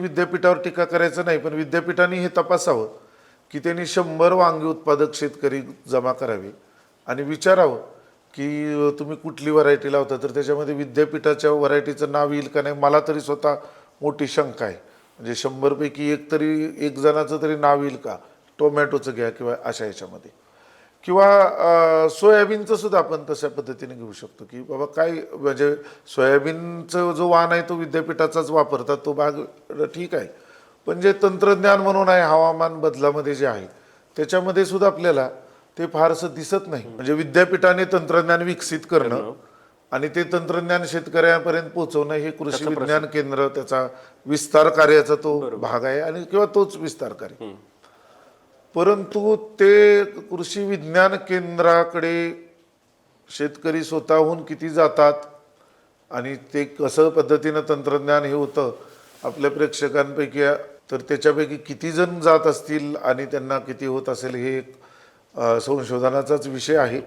विद्यापीठावर टीका करायचं नाही पण विद्यापीठाने हे तपासावं की त्यांनी शंभर वांगी उत्पादक शेतकरी जमा करावे आणि विचारावं की तुम्ही कुठली व्हरायटी लावता? तर त्याच्यामध्ये विद्यापीठाच्या व्हरायटीचं नाव येईल का नाही? मला तरी स्वतः मोठी शंका आहे. म्हणजे शंभरपैकी एक तरी एक जणाचं तरी नाव येईल का? टोमॅटोचं घ्या किंवा अशा ह्याच्यामध्ये. किंवा सोयाबीनचं सुद्धा आपण तशा पद्धतीने घेऊ शकतो की बाबा काय म्हणजे सोयाबीनचं जो वाण आहे तो विद्यापीठाचाच वापरतात तो भाग ठीक आहे. पण जे तंत्रज्ञान म्हणून आहे हवामान बदलामध्ये जे आहे त्याच्यामध्ये सुद्धा आपल्याला ते फारसं दिसत नाही. म्हणजे विद्यापीठाने तंत्रज्ञान विकसित करणं आणि ते तंत्रज्ञान शेतकऱ्यांपर्यंत पोहोचवणं हे कृषी विज्ञान केंद्र त्याचा विस्तार कार्याचा तो भाग आहे आणि किंवा तोच विस्तार कार्य. परंतु ते कृषी विज्ञान केंद्राकडे शेतकरी स्वतःहून किती जातात आणि ते कसं पद्धतीनं तंत्रज्ञान हे होतं आपल्या प्रेक्षकांपैकी तर त्याच्यापैकी किती जण जात असतील आणि त्यांना किती होत असेल हे एक संशोधनाचाच विषय आहे.